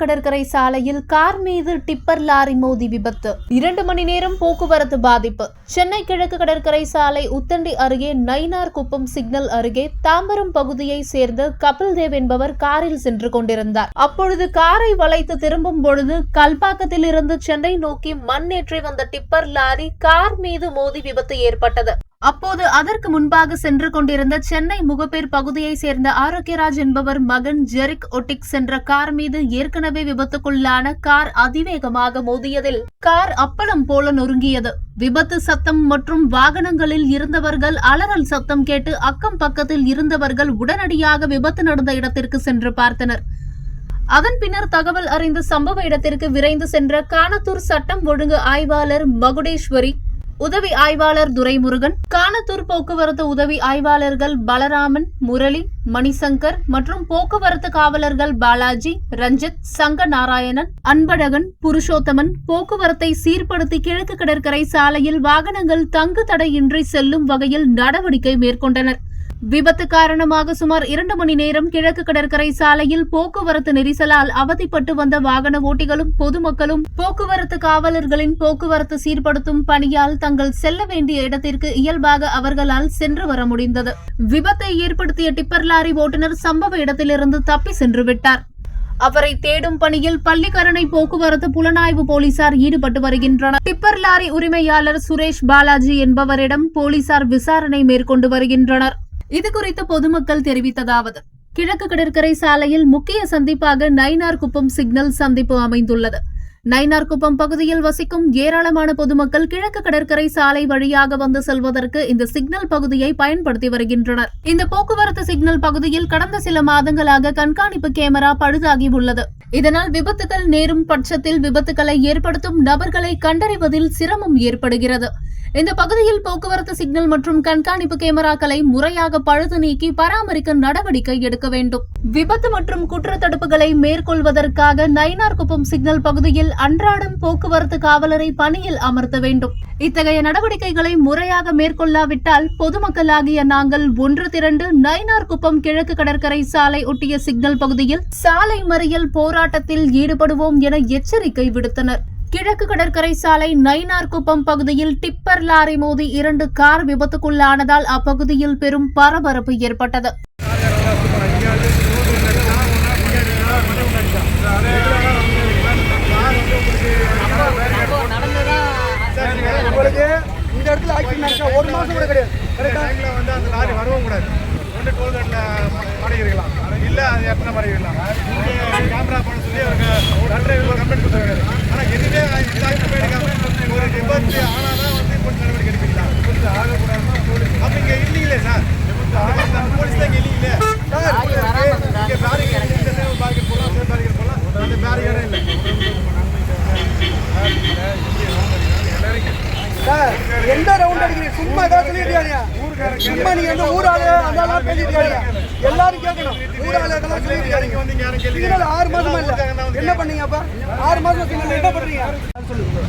கடற்கரை சாலையில் கார் மீது டிப்பர் லாரி மோதி விபத்து. இரண்டு மணி நேரம் போக்குவரத்து பாதிப்பு. சென்னை கிழக்கு கடற்கரை சாலை உத்தண்டி அருகே நைனார் குப்பம் சிக்னல் அருகே தாம்பரம் பகுதியை சேர்ந்த கபில் தேவ் என்பவர் காரில் சென்று கொண்டிருந்தார். அப்பொழுது காரை வளைத்து திரும்பும் பொழுது கல்பாக்கத்தில் இருந்து சென்னை நோக்கி மண் ஏற்றி வந்த டிப்பர் லாரி கார் மீது மோதி விபத்து ஏற்பட்டது. அப்போது அதற்கு முன்பாக சென்று கொண்டிருந்த சென்னை முகப்பேர் பகுதியை சேர்ந்த ஆரோக்கியராஜ் என்பவர் மகன் ஜெரிக் ஒட்டிக் சென்ற கார் மீது ஏற்கனவே விபத்துக்குள்ளான கார் அதிவேகமாக மோதியதில் கார் அப்பளம் போல நொறுங்கியது. விபத்து சத்தம் மற்றும் வாகனங்களில் இருந்தவர்கள் அலறல் சத்தம் கேட்டு அக்கம் பக்கத்தில் இருந்தவர்கள் உடனடியாக விபத்து நடந்த இடத்திற்கு சென்று பார்த்தனர். அதன் பின்னர் தகவல் அறிந்து சம்பவ இடத்திற்கு விரைந்து சென்ற கானத்தூர் சட்டம் ஒழுங்கு ஆய்வாளர் மகுடேஸ்வரி உதவி ஆய்வாளர் துரைமுருகன் கானத்தூர் போக்குவரத்து உதவி ஆய்வாளர்கள் பலராமன் முரளி மணிசங்கர் மற்றும் போக்குவரத்து காவலர்கள் பாலாஜி ரஞ்சித் சங்க நாராயணன் அன்பழகன் புருஷோத்தமன் போக்குவரத்தை சீர்படுத்தி கிழக்கு கடற்கரை சாலையில் வாகனங்கள் தங்கு தடையின்றி செல்லும் வகையில் நடவடிக்கை மேற்கொண்டனர். விபத்து காரணமாக சுமார் இரண்டு மணி நேரம் கிழக்கு கடற்கரை சாலையில் போக்குவரத்து நெரிசலால் அவதிப்பட்டு வந்த வாகன ஓட்டிகளும் பொதுமக்களும் போக்குவரத்து காவலர்களின் போக்குவரத்து சீர்படுத்தும் பணியால் தங்கள் செல்ல வேண்டிய இடத்திற்கு இயல்பாக அவர்களால் சென்று வர முடிந்தது. விபத்தை ஏற்படுத்திய டிப்பர் லாரி ஓட்டுநர் சம்பவ இடத்திலிருந்து தப்பி சென்று விட்டார். அவரை தேடும் பணியில் பள்ளிக்கரணை போக்குவரத்து புலனாய்வு போலீசார் ஈடுபட்டு வருகின்றனர். டிப்பர் லாரி உரிமையாளர் சுரேஷ் பாலாஜி என்பவரிடம் போலீசார் விசாரணை மேற்கொண்டு வருகின்றனர். இது குறித்து பொதுமக்கள் தெரிவித்ததாவது கிழக்கு கடற்கரை சாலையில் முக்கிய சந்திப்பாக நயினார்குப்பம் சிக்னல் சந்திப்பு அமைந்துள்ளது. நைனார்குப்பம் பகுதியில் வசிக்கும் ஏராளமான பொதுமக்கள் கிழக்கு கடற்கரை சாலை வழியாக வந்து செல்வதற்கு இந்த சிக்னல் பகுதியை பயன்படுத்தி வருகின்றனர். இந்த போக்குவரத்து சிக்னல் பகுதியில் கடந்த சில மாதங்களாக கண்காணிப்பு கேமரா பழுதாகி உள்ளது. இதனால் விபத்துகள் நேரும் பட்சத்தில் விபத்துகளை ஏற்படுத்தும் நபர்களை கண்டறிவதில் சிரமம் ஏற்படுகிறது. இந்த பகுதியில் போக்குவரத்து சிக்னல் மற்றும் கண்காணிப்பு கேமராக்களை முறையாக பழுது நீக்கி பராமரிக்க நடவடிக்கை எடுக்க வேண்டும். விபத்து மற்றும் குற்ற தடுப்புகளை மேற்கொள்வதற்காக நயினார்குப்பம் சிக்னல் பகுதியில் அன்றாடம் போக்குவரத்து காவலரை பணியில் அமர்த்த வேண்டும். இத்தகைய நடவடிக்கைகளை முறையாக மேற்கொள்ளாவிட்டால் பொதுமக்களாகிய நாங்கள் ஒன்று திரண்டு நயினார்குப்பம் கிழக்கு கடற்கரை சாலை ஒட்டிய சிக்னல் பகுதியில் சாலை மறியல் போராட்டத்தில் ஈடுபடுவோம் என எச்சரிக்கை விடுத்தனர். கிழக்கு கடற்கரை சாலை நைனார்குப்பம் பகுதியில் டிப்பர் லாரி மோதி இரண்டு கார் விபத்துக்குள்ளானதால் அப்பகுதியில் பெரும் பரபரப்பு ஏற்பட்டது. இந்த இடத்துல ஆக்சிடென்ட் ஒரு மாசம் கூட கிடையாது வந்து அந்த லாரி வரவும் கூடாது டோல்கேட்ல இல்ல அது எத்தனை கேமரா பண்ண சொல்லி அவருக்கு கம்ப்ளைண்ட் கொடுத்துருக்காரு ஆனா எதுவுமே இந்த ஆக்சிடென்ட் எடுக்காம ஒரு விபத்து ஆனாதான் வந்து கொஞ்சம் நடவடிக்கை எடுப்பீங்களா விபத்து ஆகக்கூடாதுன்னா போலீஸ் அப்ப இங்க இல்லீங்களே சார் போலீஸ் தான் இங்க இல்லீங்களே இங்க பேரிகேட் இந்த சைடு பேரிகேட் போடலாம் அந்த பேரிகேட் போடலாம் அந்த பேரிகேடே இல்லை சார் எந்த ரவுண்ட் அடிக்கிறீங்க சும்மா ஏதாவது சொல்லிட்டு சும்மா நீங்க எந்த ஊர் ஆளு அந்த ஆளா பேசிட்டு எல்லாரும் கேட்கணும். ஊர் ஆளு அதெல்லாம் சொல்லிட்டு வந்து சிக்னல் ஆறு மாசமா இல்ல. என்ன பண்ணீங்க அப்ப ஆறு மாசம் சிக்னல் என்ன பண்றீங்க?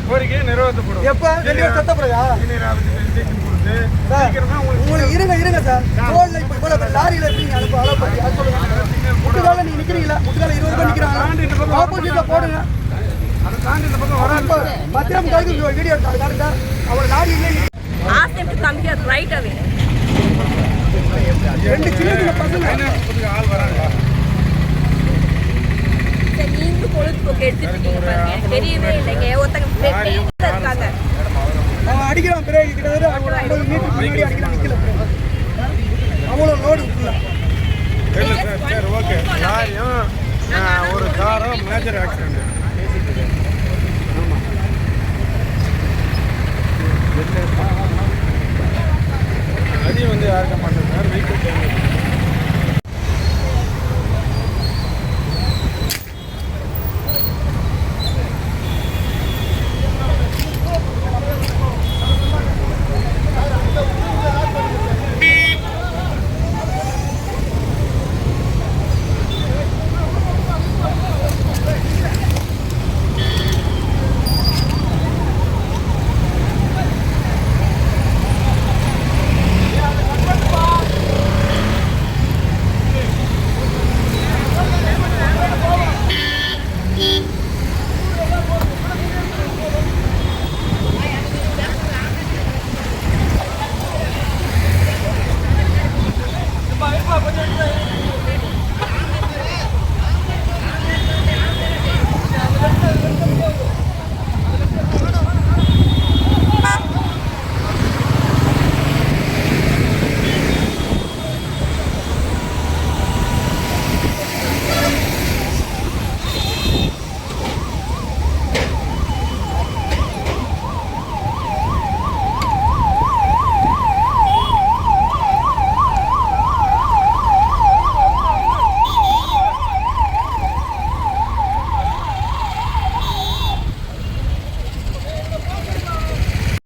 கோரிக்கை நிறைவேற்றப்படும். எப்ப? ரெண்டு பேர் சத்தப்படுறதா உங்களுக்கு இருங்க இருங்க சார். ரோட்ல இப்ப இவ்வளவு லாரியில இருக்கீங்க அனுப்ப அளவு பண்ணி அது சொல்லுங்க? முட்டுக்கால நீங்க நிக்கிறீங்களா? முட்டுக்கால இருபது பேர் நிக்கிறாங்க ஆப்போசிட்ல போடுங்க. மத்தியம் வீடியோ அவர் லாரி இல்லையே Ask them to come here right away. ரெண்டு சின்ன சின்ன பசங்க. ஆள் வராங்க நீங்களும் பொழுதுபோக்கு எடுத்துட்டு தெரியவே இல்லைங்க. ஒருத்தங்க இருக்காங்க? அவன் அடிக்கிறான் பிரேக் கிட்டத்தட்ட ஒரு ஐம்பது மீட்டர் முன்னாடி அடிக்கிறான். நிக்கல அவ்வளோ லோடு ஃபுல்லா இல்லை சார் சரி ஓகே. லாரியும் ஒரு காரும் மேஜர் ஆக்சிடென்ட் அதையும்